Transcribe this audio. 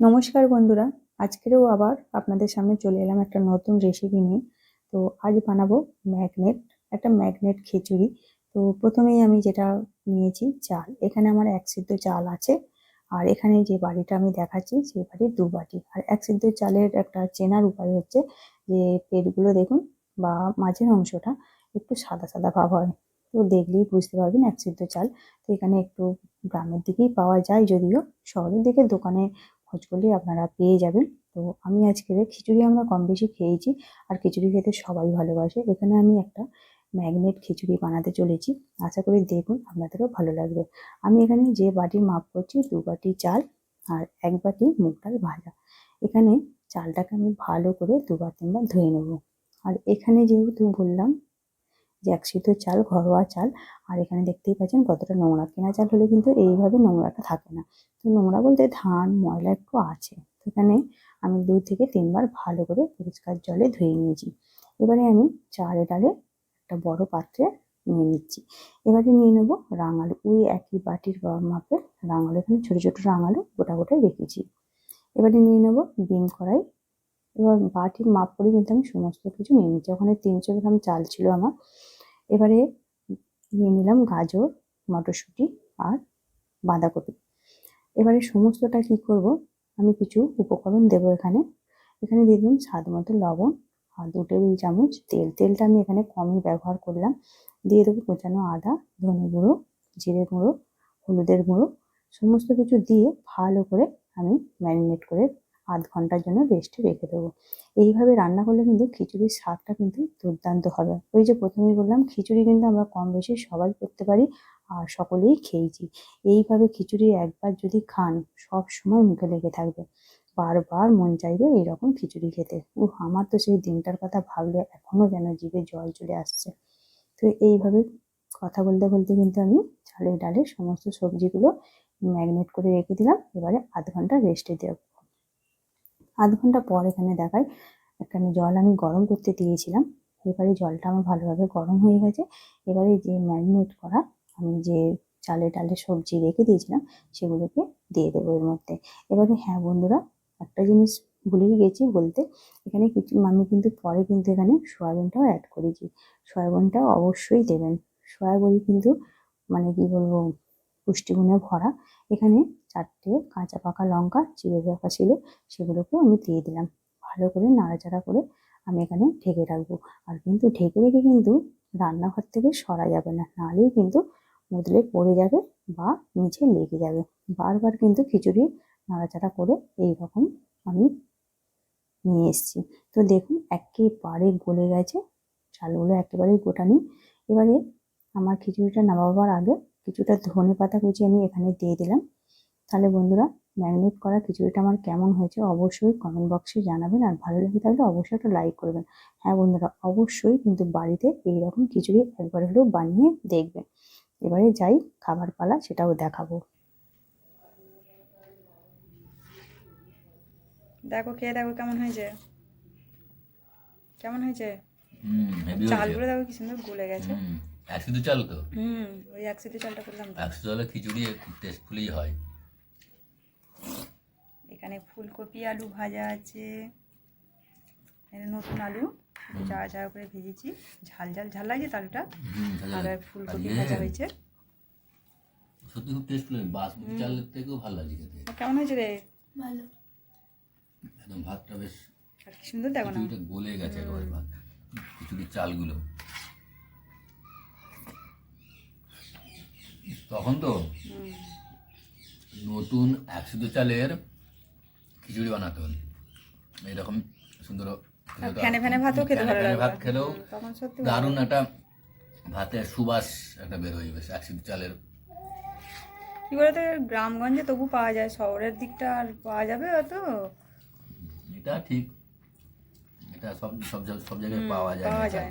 নমস্কার বন্ধুরা, আজকেরও আবার আপনাদের সামনে চলে এলাম একটা নতুন রেসিপি নিয়ে। তো আজ বানাবো ম্যাগনেট একটা ম্যাগনেট খিচুড়ি। তো প্রথমেই আমি যেটা নিয়েছি চাল। এখানে আমার এক সিদ্ধ চাল আছে, আর এখানে যে বাড়িটা আমি দেখাচ্ছি সেই বাড়ির দু বাটি। আর এক সিদ্ধ চালের একটা চেনার উপায় হচ্ছে যে পেটগুলো দেখুন বা মাঝের অংশটা একটু সাদা সাদা ভাব হয়। তো দেখলেই বুঝতে পারবেন এক সিদ্ধ চাল। তো এখানে একটু গ্রামের দিকেই পাওয়া যায় যদিও শহরের দিকে দোকানে খোঁজ আপনারা পেয়ে যাবেন। তো আমি আজকে খিচুড়ি আমরা কম বেশি খেয়েছি, আর খিচুড়ি খেতে সবাই ভালোবাসে। এখানে আমি একটা ম্যাগনেট খিচুড়ি বানাতে চলেছি। আশা করি দেখুন, আপনাদেরও ভালো লাগবে। আমি এখানে যে বাটির মাপ করছি, দু বাটি চাল আর এক বাটি মুগ ডাল ভাজা। এখানে চালটাকে আমি ভালো করে দুবার তিনবার ধুয়ে নেব। আর এখানে যেহেতু বললাম যে এক সিদ্ধ চাল, ঘরোয়া চাল। আর এখানে দেখতেই পাচ্ছেন কতটা নোংরা। কেনা চাল হলে কিন্তু এইভাবে নোংরাটা থাকে না। তো নোংরা বলতে ধান, ময়লা একটু আছে। তো এখানে আমি দু থেকে তিনবার ভালো করে পরিষ্কার জলে ধুয়ে নিয়েছি। এবারে আমি চালে ডালে একটা বড় পাত্রে নিয়ে নিচ্ছি। এবারে নিয়ে নেব রাঙালু। ওই একই বাটির মাপের রাঙালু। এখানে ছোটো ছোটো রাঙালু গোটা গোটাই রেখেছি। এবারে নিয়ে নেব ডিম কড়াই। এবার বাটির মাপ করে কিন্তু আমি সমস্ত কিছু নিয়ে নিচ্ছি। ওখানে তিনশো গ্রাম চাল ছিল আমার। এবারে নিয়ে নিলাম গাজর, মটরশুঁটি আর বাঁধাকপি। এবারে সমস্তটা কি করব? আমি কিছু উপকরণ দেব এখানে। এখানে দিয়ে দিলাম স্বাদ মতো লবণ আর দু টেবিল চামচ তেল। তেলটা আমি এখানে কমই ব্যবহার করলাম। দিয়ে দেবো কোচানো আদা, ধনে গুঁড়ো, জিরে গুঁড়ো, হলুদের গুঁড়ো। সমস্ত কিছু দিয়ে ভালো করে আমি ম্যারিনেট করে আধ ঘণ্টার জন্য রেস্টে রেখে দেবো। এইভাবে রান্না করলে কিন্তু খিচুড়ির স্বাদটা কিন্তু দুর্দান্ত হবে। ওই যে প্রথমেই বললাম, খিচুড়ি কিন্তু আমরা কম বেশি সবাই করতে পারি, আর সকলেই খেয়েছি। এইভাবে খিচুড়ি একবার যদি খান, সব সময় মুখে লেগে থাকবে। বারবার মন চাইবে এইরকম খিচুড়ি খেতে। ও আমার তো সেই দিনটার কথা ভাবলে এখনও যেন জিভে জল চলে আসছে। তো এইভাবে কথা বলতে বলতে কিন্তু আমি চালে ডালে সমস্ত সবজিগুলো ম্যাগনেট করে রেখে দিলাম। এবারে আধ ঘণ্টা রেস্টে দেব। আধ ঘণ্টা পর এখানে দেখায় এখানে জল আমি গরম করতে দিয়েছিলাম। এবারে জলটা আমার ভালোভাবে গরম হয়ে গেছে। এবারে যে ম্যারিনেট করা আমি যে চালে ডালে সবজি রেখে দিয়েছিলাম, সেগুলোকে দিয়ে দেবো এর মধ্যে। এবারে হ্যাঁ বন্ধুরা, একটা জিনিস ভুলেই গেছি বলতে, এখানে কিছু আমি কিন্তু পরে কিন্তু এখানে সয়াবিনটাও অ্যাড করেছি। সয়াবিনটাও অবশ্যই দেবেন। সয়াবিন কিন্তু মানে কি বলব, পুষ্টিগুণে ভরা। এখানে চারটে কাঁচা পাকা লঙ্কা চিড়ে রাখা ছিল, সেগুলোকেও আমি দিয়ে দিলাম। ভালো করে নাড়াচাড়া করে আমি এখানে ঢেকে রাখব। আর কিন্তু ঢেকে রেখে কিন্তু রান্নাঘর থেকে সরা যাবে না, নাহলেই কিন্তু মুদলে পড়ে যাবে বা নিচে লেগে যাবে। বারবার কিন্তু খিচুড়ি নাড়াচাড়া করে এই রকম আমি নিয়ে এসেছি। তো দেখুন, একেবারে গলে গেছে, চালগুলো একেবারেই গোটা নেই। এবারে আমার খিচুড়িটা নামাবার আগে কিছুটা ধনে পাতা কুচি আমি এখানে দিয়ে দিলাম। তাহলে বন্ধুরা ম্যারিনেট করা খিচুড়িটা আমার কেমন হয়েছে অবশ্যই কমেন্ট বক্সে জানাবেন আর ভালো লেগে থাকলে অবশ্যই একটা লাইক করবেন। হ্যাঁ বন্ধুরা অবশ্যই কিন্তু বাড়িতে এই রকম খিচুড়ি একবার হলেও বানিয়ে দেখবেন। এবারে যাই খাবার পালা সেটাও দেখাবো। দেখো খেয়ে দেখো কেমন হয়েছে। কেমন হয়েছে? চালগুলো দেখো কি সুন্দর গলে গেছে। তো চাল তো। হুম ওই একসাথে চালটা করলাম তো। চালে খিচুড়ি খুব টেস্টফুলি হয়। এখানে ফুলকপি আলু ভাজা আছে। এখানে নতুন আলু চাড়া চাড়া করে ভেজেছি। ঝাল ঝাল ঝাল লাগছে তো আলুটা আর ফুলকপি ভাজা ইয়ে, হয়েছে। সত্যি খুব টেস্টফুল বাসমতি চালের থেকেও ভালো লাগে খেতে। কেমন হয়েছে রে? একদম ভাতটা বেশ আর কি সুন্দর দেখো না। খিচুড়িটা গলে গেছে একেবারে ভাত। খিচুড়ির চালগুলো। তখন তো হুম। নতুন একশো চালের খিচুড়ি বানাতে হলে এইরকম সুন্দর ফ্যানে ফ্যানে ভাতও খেতে ভালো ভাত খেলেও দারুণ একটা ভাতের সুবাস একটা বের হয়ে যাবে একশো চালের। কি বলতো গ্রামগঞ্জে তবু পাওয়া যায় শহরের দিকটা আর পাওয়া যাবে অত এটা ঠিক। এটা সব সব জায়গায়- সব জায়গায় পাওয়া যায় পাওয়া যায়